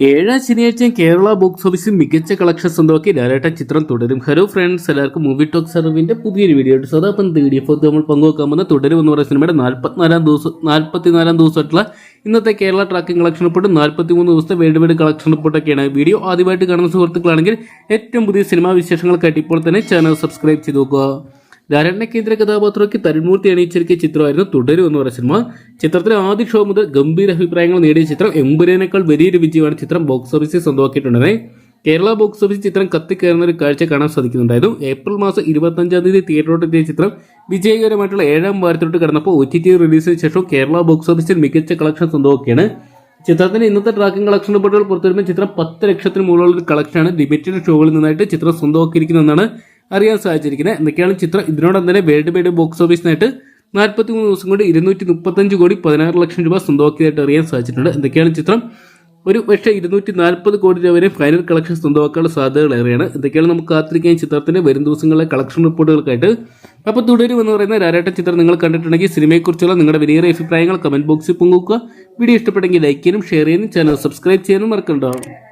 ഏഴാം ശനിയാഴ്ച കേരള ബോക്സ് ഓഫീസിൽ മികച്ച കളക്ഷൻ സ്വന്തമാക്കി ലാലേട്ട ചിത്രം തുടരും. ഹലോ ഫ്രണ്ട്സ് എല്ലാവർക്കും മൂവി ടോക്സ് അറിവിന്റെ പുതിയൊരു വീഡിയോ ആയിട്ട് സോ അപ്പം എഫ് നമ്മൾ പങ്കുവെക്കാൻ വന്ന തുടരും എന്ന് പറയുന്ന സിനിമയുടെ നാൽപ്പത്തിനാലാം ദിവസം നാൽപ്പത്തിനാലാം ദിവസമായിട്ടുള്ള ഇന്നത്തെ കേരള ട്രാക്കിംഗ് കളക്ഷൻ റിപ്പോർട്ട് നാൽപ്പത്തി മൂന്ന് ദിവസത്തെ വേൾഡ് വൈഡ് കളക്ഷൻ റിപ്പോർട്ടൊക്കെയാണ് വീഡിയോ ആദ്യമായിട്ട് കാണുന്ന സുഹൃത്തുക്കളാണെങ്കിൽ ഏറ്റവും പുതിയ സിനിമാ വിശേഷങ്ങൾക്കായിട്ട് ഇപ്പോൾ തന്നെ ചാനൽ സബ്സ്ക്രൈബ് ചെയ്ത് നോക്കുക. ലാലേട്ടനെ കേന്ദ്ര കഥാപാത്രമൊക്കെ തരുൺമൂർത്തി അണിയിച്ചിരിക്കിയ ചിത്രമായിരുന്നു തുടരും എന്ന് പറയുന്ന സിനിമ. ചിത്രത്തിലെ ആദ്യ ഷോ മുതൽ ഗംഭീര അഭിപ്രായങ്ങൾ നേടിയ ചിത്രം എമ്പുരേനേക്കാൾ വലിയൊരു വിജയമാണ് ചിത്രം ബോക്സ് ഓഫീസിൽ സ്വന്തമാക്കിയിട്ടുണ്ടെന്ന്. കേരള ബോക്സ് ഓഫീസ് ചിത്രം കത്തിക്കയറുന്ന ഒരു കാഴ്ച കാണാൻ സാധിക്കുന്നുണ്ടായിരുന്നു. ഏപ്രിൽ മാസം ഇരുപത്തഞ്ചാം തീയതി തിയേറ്ററോട്ട് എത്തിയ ചിത്രം വിജയകരമായിട്ടുള്ള ഏഴാം വാരത്തിലോട്ട് കടന്നപ്പോൾ ഒ ടി ടി റിലീസിന് ശേഷം കേരള ബോക്സ് ഓഫീസിൽ മികച്ച കളക്ഷൻ സ്വന്തമാക്കിയാണ് ചിത്രത്തിന്റെ ഇന്നത്തെ ട്രാക്കിംഗ് കളക്ഷൻ റിപ്പോർട്ടുകൾ പുറത്തുവരുമ്പോൾ ചിത്രം പത്ത് ലക്ഷത്തിന് മുകളിലുള്ള കളക്ഷനാണ്. ലിമിറ്റഡ് ഷോകളിൽ നിന്നായിട്ട് ചിത്രം സ്വന്തമാക്കിയിരിക്കുന്നതെന്നാണ് അറിയാൻ സാധിച്ചിരിക്കുന്നത്. എന്തൊക്കെയാണ് ചിത്രം? ഇതിനോടൊപ്പം തന്നെ വേൾഡ് വൈഡ് ബോക്സ് ഓഫീസിനായിട്ട് നാൽപ്പത്തി മൂന്ന് ദിവസം കൊണ്ട് ഇരുന്നൂറ്റി മുപ്പത്തഞ്ച് കോടി പതിനാറ് ലക്ഷം രൂപ സ്വന്തമാക്കിയതായിട്ട് അറിയാൻ സാധിച്ചിട്ടുണ്ട്. എന്തൊക്കെയാണ് ചിത്രം? ഒരു പക്ഷേ ഇരുന്നൂറ്റി നാൽപ്പത് കോടി രൂപ വരെ ഫൈനൽ കളക്ഷൻ സ്വന്തമാക്കാനുള്ള സാധ്യതകൾ ഏറെയാണ്. എന്തൊക്കെയാണ് നമുക്ക് കാത്തിരിക്കാൻ ചിത്രത്തിന്റെ വരും ദിവസങ്ങളിലെ കളക്ഷൻ റിപ്പോർട്ടുകൾക്കായിട്ട് അപ്പോൾ തുടരും എന്ന് പറയുന്ന രാരാട്ട ചിത്രം നിങ്ങൾ കണ്ടിട്ടുണ്ടെങ്കിൽ സിനിമയെക്കുറിച്ചുള്ള നിങ്ങളുടെ വലിയ അഭിപ്രായങ്ങൾ കമന്റ് ബോക്സിൽ പങ്കുവെക്കുക. വീഡിയോ ഇഷ്ടപ്പെട്ടെങ്കിൽ ലൈക്ക് ചെയ്യാനും ഷെയർ ചെയ്യാനും ചാനൽ സബ്സ്ക്രൈബ് ചെയ്യാനും മറക്കണ്ടാവും